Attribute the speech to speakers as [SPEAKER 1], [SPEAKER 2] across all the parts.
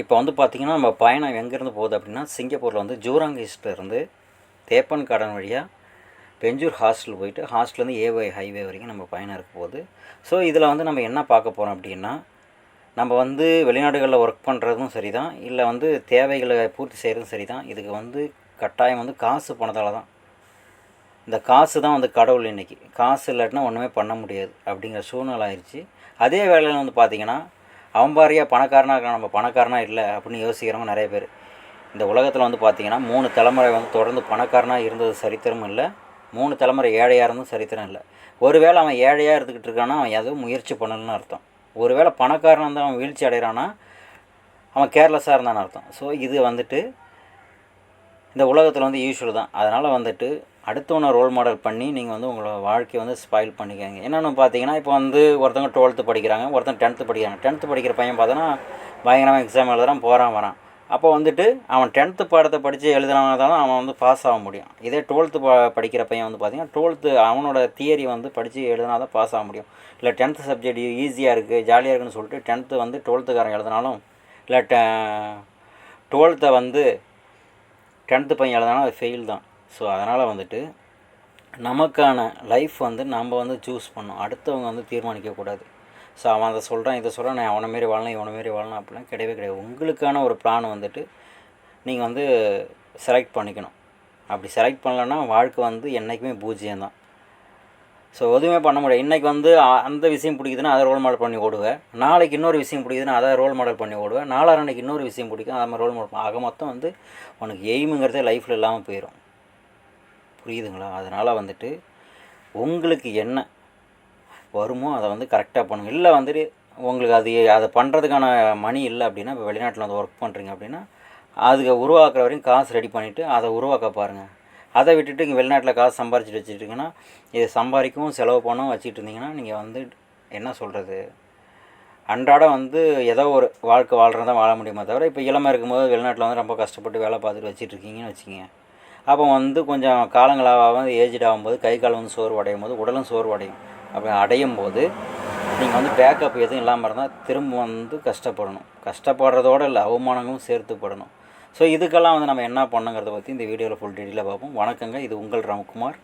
[SPEAKER 1] இப்போ வந்து பார்த்திங்கன்னா நம்ம பயணம் எங்கேருந்து போகுது அப்படின்னா சிங்கப்பூரில் வந்து ஜூராங் இருந்து தேப்பன் கார்டன் வழியாக பெஞ்சூர் ஹாஸ்டல் போயிட்டு ஹாஸ்டல்லேருந்து ஏஒய் ஹைவே வரைக்கும் நம்ம பயணம் இருக்க போகுது. ஸோ இதில் வந்து நம்ம என்ன பார்க்க போகிறோம் அப்படின்னா நம்ம வந்து வெளிநாடுகளில் ஒர்க் பண்ணுறதும் சரி தான் இல்லை வந்து தேவைகளை பூர்த்தி செய்கிறதும் சரி தான் இதுக்கு வந்து கட்டாயம் வந்து காசு பணத்தால் தான். இந்த காசு தான் வந்து கடவுள் இன்னைக்கு. காசு இல்லாட்டினா ஒன்றுமே பண்ண முடியாது அப்படிங்கிற சூழ்நிலை ஆயிடுச்சு அதே வேலையில் வந்து பார்த்திங்கன்னா அவன் பாரியா பணக்காரனாக இருக்கான் நம்ம பணக்காரனா இல்லை அப்படின்னு யோசிக்கிறவங்க நிறைய பேர். இந்த உலகத்தில் வந்து பார்த்திங்கன்னா மூணு தலைமுறை வந்து தொடர்ந்து பணக்காரனாக இருந்தது சரித்திரமும் இல்லை. மூணு தலைமுறை ஏழையாக இருந்தும் சரித்திரம் இல்லை. ஒருவேளை அவன் ஏழையாக இருந்துக்கிட்டு இருக்கானா அவன் எதுவும் முயற்சி பண்ணலன்னு அர்த்தம். ஒருவேளை பணக்காரனாக இருந்தால் அவன் வீழ்ச்சி அடைகிறான்னா அவன் கேர்லெஸ்ஸாக இருந்தான்னு அர்த்தம். ஸோ இது வந்துட்டு இந்த உலகத்தில் வந்து யூஸ்வல் தான். அதனால் வந்துட்டு அடுத்தவனை ரோல் மாடல் பண்ணி நீங்கள் வந்து உங்களோட வாழ்க்கையை வந்து ஸ்பாயில் பண்ணிக்கங்க என்னென்னு பார்த்தீங்கன்னா இப்போ வந்து ஒருத்தவங்க டுவெல்த்து படிக்கிறாங்க ஒருத்தன் டென்த்து படிக்கிறாங்க டென்த்து படிக்கிற பையன் பார்த்தோன்னா பயங்கரமாக எக்ஸாம் எழுதுறான் போகிறான் வரான். அப்போ வந்துட்டு அவன் டென்த்து பாடத்தை படித்து எழுதுனாங்க தான் அவன் வந்து பாஸ் ஆக முடியும். இதே டுவெல்த்து படிக்கிற பையன் வந்து பார்த்தீங்கன்னா டுவெல்த்து அவனோட தியரி வந்து படித்து எழுதினா தான் பாஸ் ஆக முடியும். இல்லை டென்த்து சப்ஜெக்ட் ஈஸியாக இருக்குது ஜாலியாக இருக்குன்னு சொல்லிட்டு டென்த்து வந்து டுவெல்த்துக்காரன் எழுதினாலும் இல்லை டெ டுவெல்த்தை வந்து டென்த்து பையன் எழுதினாலும் அது ஃபெயில் தான். ஸோ அதனால் வந்துட்டு நமக்கான லைஃப் வந்து நம்ம வந்து சூஸ் பண்ணணும். அடுத்தவங்க வந்து தீர்மானிக்கக்கூடாது. ஸோ அவன் அதை சொல்கிறான் இதை சொல்கிறான் நான் அவனை மாரி வாழலாம் இவனை மாரி வாழலாம் அப்படிலாம் கிடையவே கிடையாது. உங்களுக்கான ஒரு பிளான் வந்துட்டு நீங்கள் வந்து செலக்ட் பண்ணிக்கணும். அப்படி செலக்ட் பண்ணலன்னா வாழ்க்கை வந்து என்றைக்குமே பூஜ்ஜியம் தான் ஸோ எதுவுமே பண்ண முடியாது. இன்றைக்கி வந்து அந்த விஷயம் பிடிக்குதுன்னா அதை ரோல் மாடல் பண்ணி ஓடுவேன். நாளைக்கு இன்னொரு விஷயம் பிடிக்குதுன்னா அதை ரோல் மாடல் பண்ணி ஓடுவேன். நாளான்னைக்கு இன்னொரு விஷயம் பிடிக்கும் அதை மாதிரி ரோல் மாடல் ஆக மொத்தம் வந்து உனக்கு எய்முங்கிறதே லைஃப்பில் இல்லாமல் போயிடும் புரியுதுங்களா? அதனால் வந்துட்டு உங்களுக்கு என்ன வருமோ அதை வந்து கரெக்டாக பண்ணுங்கள் இல்லை வந்துட்டு உங்களுக்கு அது அதை பண்ணுறதுக்கான மணி இல்லை அப்படின்னா இப்போ வெளிநாட்டில் வந்து ஒர்க் பண்ணுறீங்க அப்படின்னா அதுக்கு உருவாக்குற வரையும் காசு ரெடி பண்ணிவிட்டு அதை உருவாக்க பாருங்கள் அதை விட்டுட்டு இங்கே வெளிநாட்டில் காசு சம்பாரிச்சிட்டு வச்சுட்டிங்கன்னா இது சம்பாதிக்கவும் செலவு பண்ணவும் வச்சுட்டு இருந்தீங்கன்னா நீங்கள் வந்து என்ன சொல்கிறது அன்றாடம் வந்து ஏதோ ஒரு வாழ்க்கை வாழ்கிறதா வாழ முடியுமே தவிர இப்போ இளமை இருக்கும்போது வெளிநாட்டில் வந்து ரொம்ப கஷ்டப்பட்டு வேலை பார்த்துட்டு வச்சுட்டு இருக்கீங்கன்னு வச்சுக்கோங்க. அப்போ வந்து கொஞ்சம் காலங்களாக ஏஜ்ட் ஆகும்போது கை கால் வந்து சோர்வடையும் போது உடலும் சோர்வடையும். அப்படி அடையும் போது நீங்கள் வந்து பேக்கப் எதுவும் இல்லாமல் இருந்தால் திரும்ப வந்து கஷ்டப்படணும். கஷ்டப்படுறதோட இல்லை அவமானங்களும் சேர்த்துப்படணும் ஸோ இதுக்கெல்லாம் வந்து நம்ம என்ன பண்ணுங்கிறத பற்றி இந்த வீடியோவில் ஃபுல் டீட்டெயிலாக பார்ப்போம். வணக்கங்க இது உங்கள் ராம்குமார்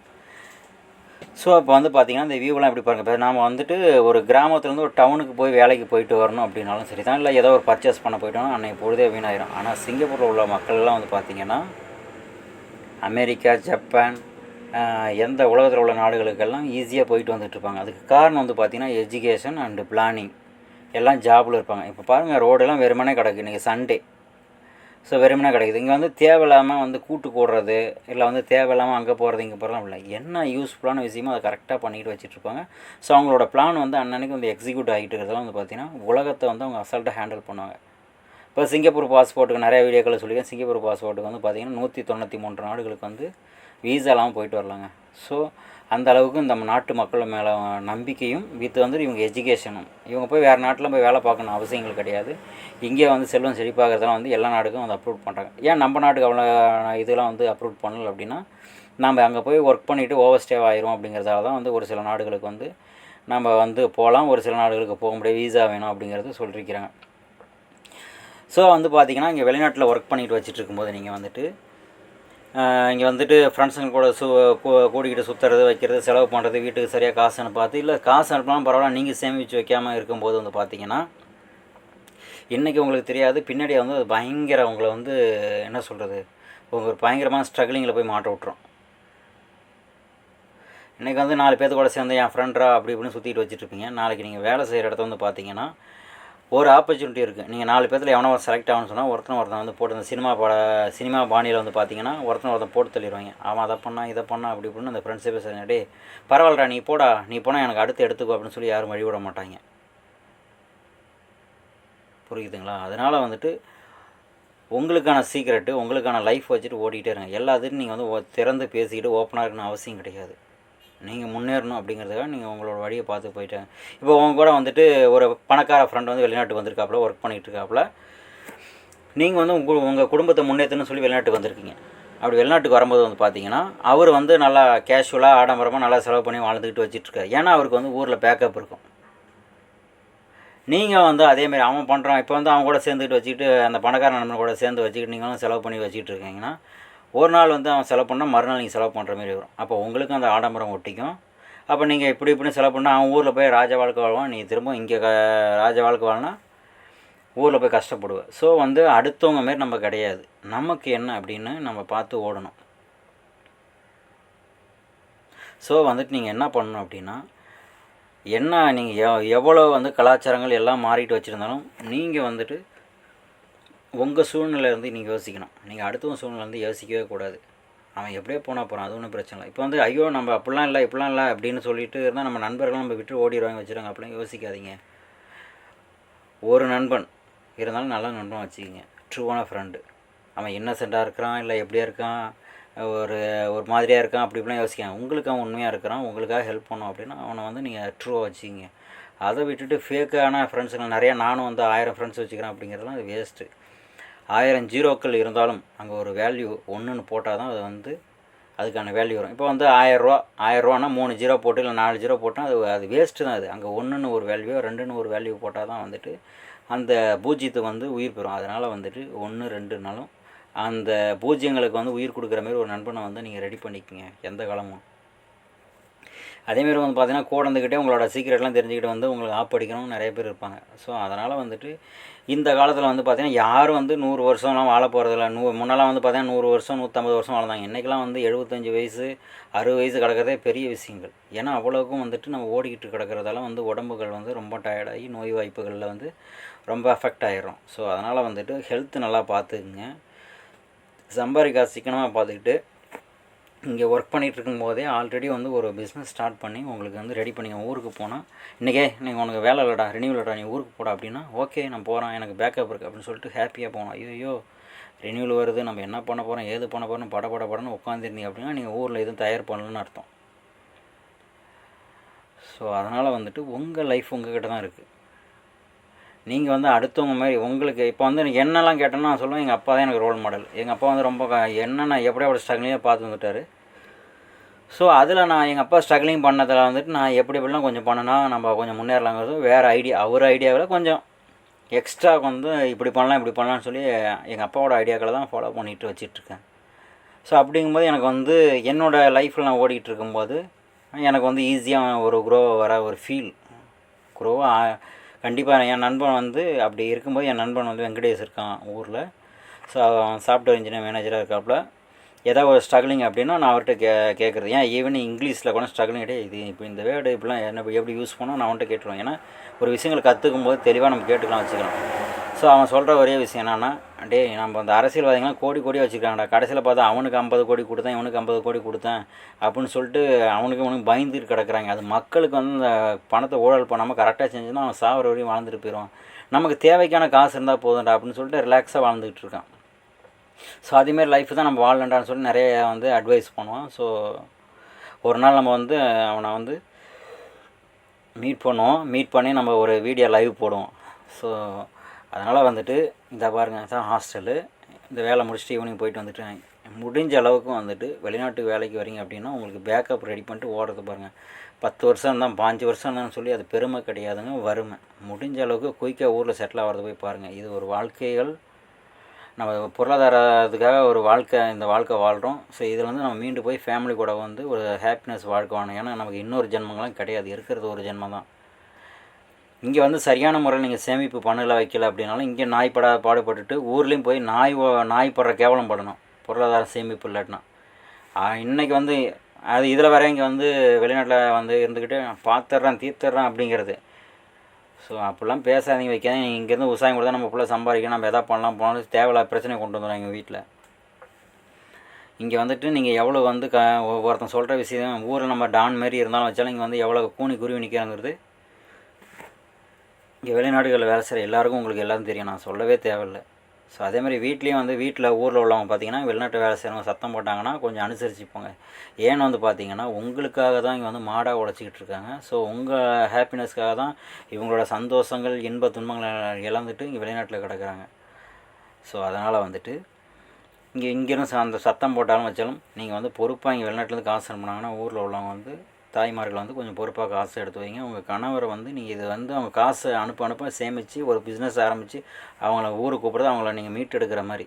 [SPEAKER 1] ஸோ இப்போ வந்து பார்த்தீங்கன்னா இந்த வியூவெலாம் எப்படி பாருங்கள் இப்போ நாம் வந்துட்டு ஒரு கிராமத்துலேருந்து ஒரு டவுனுக்கு போய் வேலைக்கு போயிட்டு வரணும் அப்படின்னாலும் சரி தான் இல்லை ஏதோ ஒரு பர்ச்சேஸ் பண்ண போயிட்டோம்னா அன்றைக்கு பொழுதே வீணாயிரும். ஆனால் சிங்கப்பூரில் உள்ள மக்கள்லாம் வந்து பார்த்திங்கன்னா அமெரிக்கா ஜப்பான் எந்த உலகத்தில் உள்ள நாடுகளுக்கெல்லாம் ஈஸியாக போயிட்டு வந்துட்டுருப்பாங்க. அதுக்கு காரணம் வந்து பார்த்திங்கன்னா எஜுகேஷன் அண்டு பிளானிங் எல்லாம் ஜாபில் இருப்பாங்க. இப்போ பாருங்கள் ரோடெல்லாம் வெறுமனே கிடக்கு. இன்றைக்கி சண்டே ஸோ வெறுமனே கிடைக்குது. இங்கே வந்து தேவையில்லாமல் வந்து கூட்டு கூடுறது இல்லை வந்து தேவையில்லாமல் அங்கே போகிறது இங்கே போகிறதுலாம் இல்லை. என்ன யூஸ்ஃபுல்லான விஷயமோ அதை கரெக்டாக பண்ணிட்டு வச்சுட்ருப்பாங்க ஸோ அவங்களோட பிளான் வந்து அன்னன்னைக்கு வந்து எக்ஸிக்யூட் ஆகிட்டு இருக்கிறதுலாம் வந்து பார்த்திங்கன்னா உலகத்தை வந்து அவங்க அசால்ட்டாக ஹேண்டில் பண்ணுவாங்க. இப்போ சிங்கப்பூர் பாஸ்போர்ட்டுக்கு நிறைய வீடியோக்களை சொல்லியிருக்கேன். சிங்கப்பூர் பாஸ்போர்ட்டுக்கு வந்து பார்த்திங்கன்னா நூற்றி தொண்ணூற்றி மூன்று நாடுகளுக்கு வந்து வீசா இல்லாமல் போயிட்டு வரலாங்க. ஸோ அந்த அளவுக்கு நம்ம நாட்டு மக்கள் மேலே நம்பிக்கையும் வித்து வந்து இவங்க எஜுகேஷனும் இவங்க போய் வேறு நாட்டில் போய் வேலை பார்க்கணும் அவசியங்கள் கிடையாது. இங்கே வந்து செல்வம் செழிப்பாகிறதெல்லாம் வந்து எல்லா நாடுக்கும் வந்து அப்ரூவ் பண்ணுறாங்க ஏன் நம்ம நாட்டுக்கு அவ்வளோ இதெல்லாம் வந்து அப்ரூவ் பண்ணல அப்படின்னா நம்ம அங்கே போய் ஒர்க் பண்ணிவிட்டு ஓவர் ஸ்டே ஆயிரும் அப்படிங்கிறதால தான் வந்து ஒரு சில நாடுகளுக்கு வந்து நம்ம வந்து போகலாம். ஒரு சில நாடுகளுக்கு போக முடியாது. வீசா வேணும் அப்படிங்கிறது சொல்லியிருக்கிறாங்க ஸோ வந்து பார்த்தீங்கன்னா இங்கே வெளிநாட்டில் ஒர்க் பண்ணிட்டு வச்சுட்டு இருக்கும்போது நீங்கள் வந்துட்டு இங்கே வந்துட்டு ஃப்ரெண்ட்ஸுங்க கூட சு கூட்டிக்கிட்டு கூடிக்கிட்டு சுற்றுறது வைக்கிறது செலவு பண்ணுறது வீட்டுக்கு சரியாக காசு அனுப்பாது. இல்லை காசு அனுப்பினாலும் பரவாயில்ல நீங்கள் சேமித்து வைக்காமல் இருக்கும்போது வந்து பார்த்தீங்கன்னா இன்றைக்கி உங்களுக்கு தெரியாது. பின்னாடி வந்து அது பயங்கர உங்களை வந்து என்ன சொல்கிறது உங்கள் ஒரு பயங்கரமான ஸ்ட்ரகிளிங்கில் போய் மாட்ட விட்ரும் இன்றைக்கி வந்து நாலு பேர்த்து கூட சேர்ந்து என் ஃப்ரெண்ட்ரா அப்படி இப்படின்னு சுற்றிட்டு வச்சுட்ருப்பீங்க. நாளைக்கு நீங்கள் வேலை செய்கிற இடத்த வந்து பார்த்தீங்கன்னா ஒரு ஆப்பர்ச்சுனிட்டி இருக்குது நீங்கள் நாலு பேர்த்தில் எவனோ செலக்ட் ஆகணும்னு சொன்னால் ஒருத்தன் ஒருத்தன் வந்து போட்டு அந்த சினிமா பட சினிமா பாணியில் வந்து பார்த்தீங்கன்னா ஒருத்தனை ஒருத்தன் போட்டு தள்ளிடுவாங்க. அவன் அதை பண்ணா இதை பண்ணா அப்படி இப்படின்னு அந்த ஃப்ரெண்ட்ஸே பேசுகிறாங்க பரவாயில்லடா நீ போடா நீ போனால் எனக்கு அடுத்து எடுத்துக்கோ அப்படின்னு சொல்லி யாரும் வழிவிட மாட்டாங்க. புரியுதுங்களா? அதனால் வந்துட்டு உங்களுக்கான சீக்ரெட்டு உங்களுக்கான லைஃப் வச்சுட்டு ஓடிக்கிட்டே இருங்க. எல்லாத்துக்கும் நீங்கள் வந்து திறந்து பேசிக்கிட்டு ஓப்பனாக இருக்கணும் அவசியம் கிடையாது. நீங்கள் முன்னேறணும் அப்படிங்கிறதுக்காக நீங்கள் உங்களோட வழியை பார்த்து போயிட்டாங்க. இப்போ உங்க கூட வந்துட்டு ஒரு பணக்கார ஃப்ரெண்ட் வந்து வெளிநாட்டுக்கு வந்திருக்காப்புல ஒர்க் பண்ணிகிட்டு இருக்காப்புல. நீங்கள் வந்து உங்கள் உங்கள் குடும்பத்தை முன்னேற்றணும்னு சொல்லி வெளிநாட்டுக்கு வந்திருக்கீங்க. அப்படி வெளிநாட்டுக்கு வரும்போது வந்து பார்த்தீங்கன்னா அவர் வந்து நல்லா கேஷுவலாக ஆடம்பரமாக நல்லா செலவு பண்ணி வாழ்ந்துக்கிட்டு வச்சிட்டு ஏன்னா அவருக்கு வந்து ஊரில் பேக்கப் இருக்கும். நீங்கள் வந்து அதேமாரி அவன் பண்ணுறான் இப்போ வந்து அவன் கூட சேர்ந்துக்கிட்டு வச்சுக்கிட்டு அந்த பணக்கார நண்பன் கூட சேர்ந்து வச்சுக்கிட்டு நீங்களும் செலவு பண்ணி வச்சுக்கிட்டு இருக்கீங்கன்னா ஒரு நாள் வந்து அவன் செலவு பண்ணால் மறுநாள் நீங்கள் செலவு பண்ணுற மாதிரி வரும். அப்போ உங்களுக்கும் அந்த ஆடம்பரம் ஒட்டிக்கும். அப்போ நீங்கள் இப்படி இப்படின்னு செலவு பண்ணால் அவன் ஊரில் போய் ராஜ வாழ்க்கை வாழ்வான். நீ திரும்ப இங்கே க ராஜ வாழ்க்கை வாழ்னா ஊரில் போய் கஷ்டப்படுவேன் ஸோ வந்து அடுத்தவங்க மாரி நம்ம கிடையாது. நமக்கு என்ன அப்படின்னு நம்ம பார்த்து ஓடணும். ஸோ வந்துட்டு நீங்கள் என்ன பண்ணணும் அப்படின்னா என்ன நீங்கள் எவ் எவ்வளோ வந்து கலாச்சாரங்கள் எல்லாம் மாறிட்டு வச்சுருந்தாலும் நீங்கள் வந்துட்டு உங்கள் சூழ்நிலை இருந்து நீங்கள் யோசிக்கணும். நீங்கள் அடுத்தவங்க சூழ்நிலை வந்து யோசிக்கவே கூடாது. அவன் எப்படியோ போனால் போகிறான் அது ஒன்றும் பிரச்சனை இல்லை. இப்போ வந்து ஐயோ நம்ம அப்படிலாம் இல்லை இப்படிலாம் இல்லை அப்படின்னு சொல்லிட்டு இருந்தால் நம்ம நண்பர்கள் நம்ம விட்டு ஓடிடுவாங்க வச்சுருவாங்க அப்படிலாம் யோசிக்காதீங்க. ஒரு நண்பன் இருந்தாலும் நல்ல நண்பன் வச்சுக்கிங்க. ட்ரூவான ஃப்ரெண்டு அவன் இன்னசென்ட்டாக இருக்கிறான் இல்லை எப்படியா இருக்கான் ஒரு ஒரு மாதிரியாக இருக்கான் அப்படி இப்படிலாம் யோசிக்காங்க உங்களுக்கு அவன் உண்மையாக இருக்கிறான் உங்களுக்காக ஹெல்ப் பண்ணும் அப்படின்னா அவனை வந்து நீங்கள் ட்ரூவாக வச்சுக்கிங்க. அதை விட்டுட்டு ஃபேக்கான ஃப்ரெண்ட்ஸுங்க நிறையா நானும் வந்து ஆயிரம் ஃப்ரெண்ட்ஸ் வச்சுக்கிறேன் அப்படிங்கிறதுலாம் அது வேஸ்ட்டு ஆயிரம் ஜீரோக்கள் இருந்தாலும் அங்கே ஒரு வேல்யூ ஒன்றுன்னு போட்டால் தான் அது வந்து அதுக்கான வேல்யூ வரும். இப்போ வந்து ஆயிரரூவா ஆயிரரூவானா மூணு ஜீரோ போட்டு இல்லை நாலு ஜீரோ போட்டால் அது அது வேஸ்ட்டு தான் அது. அங்கே ஒன்றுன்னு ஒரு வேல்யூ ரெண்டுன்னு ஒரு வேல்யூ போட்டால் தான் வந்துட்டு அந்த பூஜ்ஜியத்தை வந்து உயிர் பெறும். அதனால் வந்துட்டு ஒன்று ரெண்டுனாலும் அந்த பூஜ்ஜியங்களுக்கு வந்து உயிர் கொடுக்குற மாதிரி ஒரு நண்பனை வந்து நீங்கள் ரெடி பண்ணிக்கோங்க எந்த காலமும். அதேமாரி வந்து பார்த்திங்கன்னா கூட இருந்துக்கிட்டே உங்களோட சீக்கிரட்லாம் தெரிஞ்சுக்கிட்டு வந்து உங்களுக்கு ஆப் நிறைய பேர் இருப்பாங்க. ஸோ அதனால் வந்துட்டு இந்த காலத்தில் வந்து பார்த்திங்கன்னா யாரும் வந்து நூறு வருஷம்லாம் வாழ போகிறதில்ல நூ முன்னெல்லாம் வந்து பார்த்தீங்கன்னா நூறு வருஷம் நூற்றம்பது வருஷம் வாழ்ந்தாங்க. இன்றைக்கெல்லாம் வந்து எழுபத்தஞ்சி வயசு அறுபது வயசு கிடக்கிறதே பெரிய விஷயங்கள். ஏன்னா அவ்வளோக்கும் வந்துட்டு நம்ம ஓடிக்கிட்டு கிடக்கிறதால வந்து உடம்புகள் வந்து ரொம்ப டயர்டாகி நோய் வாய்ப்புகளில் வந்து ரொம்ப அஃபெக்ட் ஆகிடும் ஸோ அதனால் வந்துட்டு ஹெல்த் நல்லா பார்த்துக்குங்க சம்பாதிக்கா சிக்கனமாக பார்த்துக்கிட்டு இங்கே ஒர்க் பண்ணிகிட்டு இருக்கும்போதே ஆல்ரெடி வந்து ஒரு பிஸ்னஸ் ஸ்டார்ட் பண்ணி உங்களுக்கு வந்து ரெடி பண்ணி ஊருக்கு போனால் இன்றைக்கே நீங்கள் உனக்கு வேலை இல்லைடா ரினியூவல் இல்லைடா நீ ஊருக்கு போடா அப்படின்னா ஓகே நான் போகிறேன் எனக்கு பேக்கப் இருக்குது அப்படின்னு சொல்லிட்டு ஹாப்பியாக போகணும். ஐயோ ரினியூவல் வருது நம்ம என்ன பண்ண போகிறோம் ஏது பண்ண போகிறோம் பட பட படன்னு உட்காந்துருந்தீங்க அப்படின்னா நீங்கள் ஊரில் எதுவும் தயார் பண்ணலன்னு அர்த்தம். ஸோ அதனால் வந்துட்டு உங்கள் லைஃப் உங்ககிட்ட தான் இருக்குது நீங்கள் வந்து அடுத்தவங்க மாதிரி உங்களுக்கு இப்போ வந்து எனக்கு என்னெல்லாம் கேட்டேன்னா நான் சொல்லுவேன் எங்கள் அப்பா தான் எனக்கு ரோல் மாடல் எங்கள் அப்பா வந்து ரொம்ப என்னென்ன எப்படி அப்படி ஸ்ட்ரகிளிங்காக பார்த்து வந்துட்டார். ஸோ அதில் நான் எங்கள் அப்பா ஸ்ட்ரகிளிங் பண்ணதில் வந்துட்டு நான் எப்படி எப்படிலாம் கொஞ்சம் பண்ணனா நம்ம கொஞ்சம் முன்னேறலாங்கிறது வேறு ஐடியா அவர் ஐடியாவில் கொஞ்சம் எக்ஸ்ட்ரா வந்து இப்படி பண்ணலாம் இப்படி பண்ணலாம்னு சொல்லி எங்கள் அப்பாவோட ஐடியாக்களை தான் ஃபாலோ பண்ணிட்டு வச்சிட்ருக்கேன். ஸோ அப்படிங்கும்போது எனக்கு வந்து என்னோடய லைஃப்பில் நான் ஓடிக்கிட்டு இருக்கும்போது எனக்கு வந்து ஈஸியாக ஒரு க்ரோ வர ஒரு ஃபீல் க்ரோவாக கண்டிப்பாக என் நண்பன் வந்து அப்படி இருக்கும்போது என் நண்பன் வந்து வெங்கடேஷ் இருக்கான் ஊரில். ஸோ சாஃப்ட்வேர் இன்ஜினியர் மேனேஜராக இருக்காப்புல. ஏதாவது ஒரு ஸ்ட்ரகிளிங் அப்படின்னா நான் அவர்கிட்ட கே கேட்குறது ஏன் ஈவன் இங்கிலீஷில் கூட ஸ்ட்ரகிளிங் கிடையாது இது இப்போ இந்த வேர்டு இப்படிலாம் என்ன எப்படி யூஸ் பண்ணால் நான் அவன்கிட்ட கேட்டுருவேன். ஏன்னா ஒரு விஷயங்களை கற்றுக்கும் போது தெளிவாக நம்ம கேட்டுக்கலாம் வச்சுக்கலாம். ஸோ அவன் சொல்கிற ஒரே விஷயம் என்னன்னா டேய் நம்ம அந்த அரசியல்வாதிகள்லாம் கோடி கோடி வச்சுருக்காங்கடா. கடைசியில் பார்த்தா அவனுக்கு ஐம்பது கோடி கொடுத்தேன் இவனுக்கு ஐம்பது கோடி கொடுத்தேன் அப்படின்னு சொல்லிட்டு அவனுக்கு இவனுக்கு பயந்துட்டு கிடக்குறாங்க. அது மக்களுக்கு வந்து இந்த பணத்தை ஊழல் பண்ணாமல் கரெக்டாக செஞ்சுன்னா அவன் சாவர வரையும் வாழ்ந்துட்டு போயிடுவான். நமக்கு தேவைக்கான காசு இருந்தால் போதும்டா அப்படின்னு சொல்லிட்டு ரிலாக்ஸாக வாழ்ந்துகிட்டு இருக்கான். ஸோ அதேமாரி லைஃப் தான் நம்ம வாழலண்டான்னு சொல்லி நிறைய வந்து அட்வைஸ் பண்ணுவான் ஸோ ஒரு நாள் நம்ம வந்து அவனை வந்து மீட் பண்ணுவோம். மீட் பண்ணி நம்ம ஒரு வீடியோ லைவ் போடுவோம். ஸோ அதனால் வந்துட்டு இந்த பாருங்க தான் ஹாஸ்டலு இந்த வேலை முடிச்சுட்டு ஈவினிங் போயிட்டு வந்துட்டு முடிஞ்ச அளவுக்கு வந்துட்டு வெளிநாட்டு வேலைக்கு வரீங்க அப்படின்னா உங்களுக்கு பேக்கப் ரெடி பண்ணிட்டு ஓடுறது பாருங்கள் பத்து வருஷம் தான் பாஞ்சு வருஷம் தான் சொல்லி அது பெருமை கிடையாதுங்க வறுமை. முடிஞ்ச அளவுக்கு குயிக்காக ஊரில் செட்டில் ஆகிறத போய் பாருங்கள் இது ஒரு வாழ்க்கைகள். நம்ம பொருளாதாரத்துக்காக ஒரு வாழ்க்கை இந்த வாழ்க்கை வாழ்கிறோம் ஸோ இதில் வந்து நம்ம மீண்டு போய் ஃபேமிலி கூட வந்து ஒரு ஹாப்பினஸ் வாழ்க்கை வாழணும். ஏன்னா நமக்கு இன்னொரு ஜென்மங்களாம் கிடையாது. இருக்கிறது ஒரு ஜென்மம் தான் இங்கே வந்து சரியான முறையில் நீங்கள் சேமிப்பு பண்ணல வைக்கல அப்படின்னாலும் இங்கே நாய் படா பாடுபட்டுட்டு ஊர்லேயும் போய் நாய் ஓ- நாய் படுற கேவலம் படணும். பொருளாதார சேமிப்பு இல்லாட்டினா. இன்றைக்கி வந்து அது இதில் வர இங்கே வந்து வெளிநாட்டில் வந்து இருந்துக்கிட்டு பார்த்துட்றேன் தீர்த்துட்றேன் அப்படிங்கிறது. ஸோ அப்படிலாம் பேசாதீங்க வைக்காதீங்க. நீங்கள் இங்கேருந்து விவசாயம் கூட தான் நம்ம ஃபுல்லாக சம்பாதிக்கணும். நம்ம எதா பண்ணலாம் போனாலும் தேவையில்லாத பிரச்சனை கொண்டு வந்துடும் எங்கள் வீட்டில் இங்கே வந்துட்டு நீங்கள் எவ்வளோ வந்து க ஒவ்வொருத்தன் ஒருத்தன் சொல்கிற விஷயம் ஊரில் நம்ம டான் மாரி இருந்தாலும் வச்சாலும் இங்கே வந்து எவ்வளோ கூனி குருவி நிற்கிறாங்கிறது இங்கே வெளிநாடுகளில் வேலை செய்கிற எல்லாருக்கும் உங்களுக்கு எல்லாரும் தெரியும். நான் சொல்லவே தேவையில்லை. ஸோ அதே மாதிரி வீட்லேயும் வந்து வீட்டில் ஊரில் உள்ளவங்க பார்த்தீங்கன்னா வெளிநாட்டு வேலை செய்கிறவங்க சத்தம் போட்டாங்கன்னா கொஞ்சம் அனுசரிச்சுப்போங்க. ஏன்னு வந்து பார்த்தீங்கன்னா உங்களுக்காக தான் இங்கே வந்து மாடாக உழைச்சிக்கிட்டு இருக்காங்க. ஸோ உங்கள் ஹாப்பினஸ்க்காக தான் இவங்களோட சந்தோஷங்கள் இன்ப துன்பங்களை இழந்துட்டு இங்கே வெளிநாட்டில் கிடக்குறாங்க. ஸோ அதனால் வந்துட்டு இங்கே இங்கேருந்து அந்த சத்தம் போட்டாலும் வச்சாலும் நீங்கள் வந்து பொறுப்பாக இங்கே வெளிநாட்டிலேருந்து காசு பண்ணாங்கன்னா ஊரில் உள்ளவங்க வந்து தாய்மார்கள் வந்து கொஞ்சம் பொறுப்பாக காசு எடுத்து வைங்க. உங்கள் கணவரை வந்து நீங்கள் இது வந்து அவங்க காசை அனுப்ப அனுப்ப சேமித்து ஒரு பிஸ்னஸ் ஆரம்பித்து அவங்கள ஊருக்கு கூப்பிட்றது அவங்கள நீங்கள் மீட்டெடுக்கிற மாதிரி.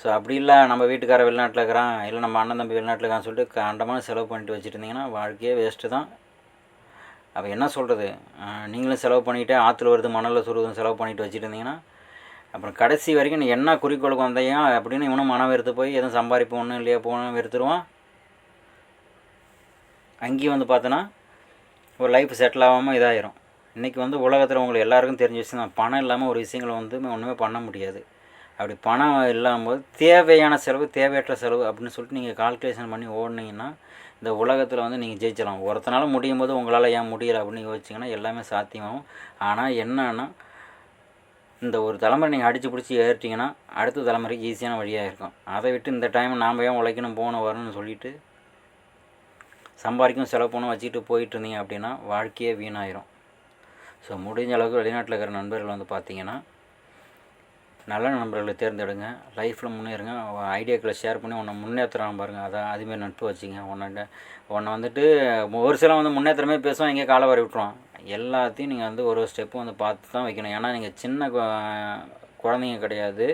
[SPEAKER 1] ஸோ அப்படி இல்லை நம்ம வீட்டுக்கார வெளிநாட்டில் இருக்கிறான் இல்லை நம்ம அண்ணன் தம்பி வெளிநாட்டில் இருக்கான்னு சொல்லிட்டு கண்டமான செலவு பண்ணிட்டு வச்சுட்டு இருந்தீங்கன்னா வாழ்க்கையே வேஸ்ட்டு தான். அப்போ என்ன சொல்கிறது நீங்களும் செலவு பண்ணிவிட்டு ஆற்றுல வருது மணலில் சுருதும் செலவு பண்ணிட்டு வச்சுட்டு இருந்தீங்கன்னா அப்புறம் கடைசி வரைக்கும் நீ என்ன குறிக்கோளுக்கு வந்தையா அப்படின்னு இவனும் மனம் வெறுத்து போய் எதுவும் சம்பாதிப்பு ஒன்றும் இல்லையா போகணும் வெறுத்துருவான். அங்கேயும் வந்து பார்த்தோன்னா ஒரு லைஃப் செட்டில் ஆகாமல் இதாயிரும். இன்றைக்கி வந்து உலகத்தில் உங்களுக்கு எல்லாருக்கும் தெரிஞ்ச விஷயம் தான். பணம் இல்லாமல் ஒரு விஷயங்களை வந்து ஒன்றுமே பண்ண முடியாது. அப்படி பணம் இல்லாமல் தேவையான செலவு தேவையற்ற செலவு அப்படின்னு சொல்லிட்டு நீங்கள் கால்குலேஷன் பண்ணி ஓடினீங்கன்னா இந்த உலகத்தில் வந்து நீங்கள் ஜெயிச்சிடலாம். ஒருத்தனால முடியும் போது உங்களால் ஏன் முடியல அப்படின்னு யோசிச்சிங்கன்னா எல்லாமே சாத்தியமாகும். ஆனால் என்னன்னா இந்த ஒரு தலைமுறை நீங்கள் அடித்து பிடிச்சி ஏறிட்டிங்கன்னா அடுத்த தலைமுறைக்கு ஈஸியான வழியாக இருக்கும். அதை விட்டு இந்த டைம் நாம் ஏன் உழைக்கணும் போகணும் வரணும்னு சொல்லிவிட்டு சம்பாதிக்கும் செலவு பண்ணணும் வச்சுக்கிட்டு போயிட்டு இருந்தீங்க அப்படின்னா வாழ்க்கையே வீணாயிரும். ஸோ முடிஞ்ச அளவுக்கு வெளிநாட்டில் இருக்கிற நண்பர்கள் வந்து பார்த்தீங்கன்னா நல்ல நண்பர்களை தேர்ந்தெடுங்க. லைஃப்பில் முன்னேறுங்க. ஐடியாக்களை ஷேர் பண்ணி உன்னை முன்னேற்றுறான் பாருங்கள் அதான் அதுமாரி நட்பு வச்சுங்க. உன்னை உன்னை வந்துட்டு ஒரு சில வந்து முன்னேற்றமே பேசுவான் எங்கேயே காலை வர விட்டுருவான். எல்லாத்தையும் நீங்கள் வந்து ஒரு ஸ்டெப்பும் வந்து பார்த்து தான் வைக்கணும். ஏன்னா நீங்கள் சின்ன குழந்தைங்க கிடையாது.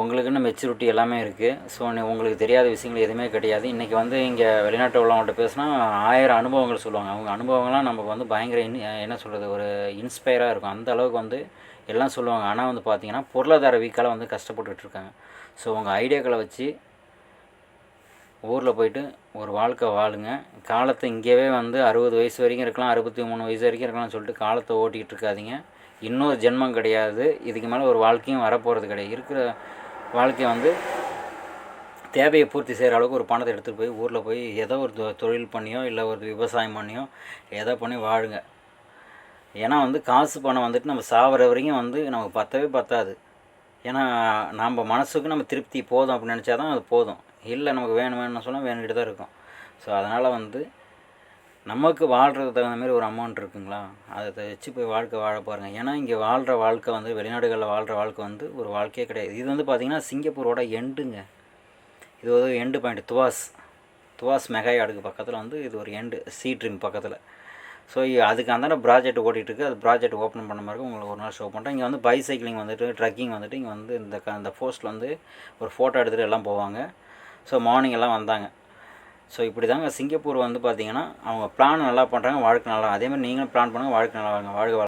[SPEAKER 1] உங்களுக்குன்னு மெச்சூரிட்டி எல்லாமே இருக்குது ஸோ உங்களுக்கு தெரியாத விஷயங்கள் எதுவுமே கிடையாது. இன்றைக்கி வந்து இங்கே வெளிநாட்டு உள்ளவங்கள்ட்ட பேசினா ஆயிரம் அனுபவங்கள் சொல்லுவாங்க. அவங்க அனுபவங்கள்லாம் நமக்கு வந்து பயங்கர இன் என்ன சொல்கிறது ஒரு இன்ஸ்பயராக இருக்கும். அந்த அளவுக்கு வந்து எல்லாம் சொல்லுவாங்க. ஆனால் வந்து பார்த்திங்கன்னா பொருளாதார வீக்கால் வந்து கஷ்டப்பட்டுட்டு இருக்காங்க. ஸோ உங்கள் ஐடியாக்களை வச்சு ஊரில் போயிட்டு ஒரு வாழ்க்கை வாழுங்க. காலத்தை இங்கேயே வந்து அறுபது வயசு வரைக்கும் இருக்கலாம் அறுபத்தி மூணு வயசு வரைக்கும் இருக்கலாம்னு சொல்லிட்டு காலத்தை ஓட்டிகிட்டு இருக்காதிங்க. இன்னொரு ஜென்மம் கிடையாது. இதுக்கு மேலே ஒரு வாழ்க்கையும் வரப்போகிறது கிடையாது. இருக்கிற வாழ்க்கையை வந்து தேவையை பூர்த்தி செய்கிற அளவுக்கு ஒரு பணத்தை எடுத்துகிட்டு போய் ஊரில் போய் ஏதோ ஒரு தொ- தொழில் பண்ணியோ இல்லை ஒரு விவசாயம் பண்ணியோ ஏதோ பண்ணி வாழுங்க. ஏன்னா வந்து காசு பணம் வந்துட்டு நம்ம சாகிற வரைக்கும் வந்து நமக்கு பத்தவே பத்தாது. ஏன்னா நம்ம மனசுக்கு நம்ம திருப்தி போதும் அப்படின்னு நினச்சா தான் அது போதும். இல்லை நமக்கு வேணும் வேணும்னு சொன்னால் வேணுக்கிட்டு தான் இருக்கும். ஸோ அதனால் வந்து நமக்கு வாழ்கிறதுக்கு தகுந்த மாதிரி ஒரு அமௌண்ட் இருக்குங்களா? அதை வச்சு போய் வாழ்க்கை வாழ பாருங்கள் ஏன்னா இங்கே வாழ்கிற வாழ்க்கை வந்து வெளிநாடுகளில் வாழ்கிற வாழ்க்கை வந்து ஒரு வாழ்க்கையே கிடையாது. இது வந்து பார்த்திங்கன்னா சிங்கப்பூரோட எண்டுங்க. இது ஒரு எண்டு பாயிண்ட் துவாஸ். துவாஸ் மெகாயாடுக்கு பக்கத்தில் வந்து இது ஒரு எண்டு சீ ட்ரீம் பக்கத்தில் ஸோ அதுக்கு அந்தாண்ட ப்ராஜெக்ட் ஓட்டிகிட்டு அது ப்ராஜெக்ட் ஓப்பன் பண்ண மாதிரி உங்களுக்கு ஒரு நாள் ஷோ பண்ணுறேன் இங்கே வந்து பைசைக்கிளிங் வந்துட்டு ட்ரக்கிங் வந்துட்டு இங்கே வந்து இந்த க இந்த போஸ்ட்டில் வந்து ஒரு ஃபோட்டோ எடுத்துகிட்டு எல்லாம் போவாங்க. ஸோ மார்னிங் எல்லாம் வந்தாங்க. ஸோ இப்படி தாங்க சிங்கப்பூர் வந்து பார்த்தீங்கன்னா அவங்க பிளான் நல்லா பண்ணுறாங்க வாழ்க்கை நல்லா அதே மாதிரி நீங்களும் பிளான் பண்ணுங்கள் வாழ்க்கை நல்லா வாங்க வாழ்க்கை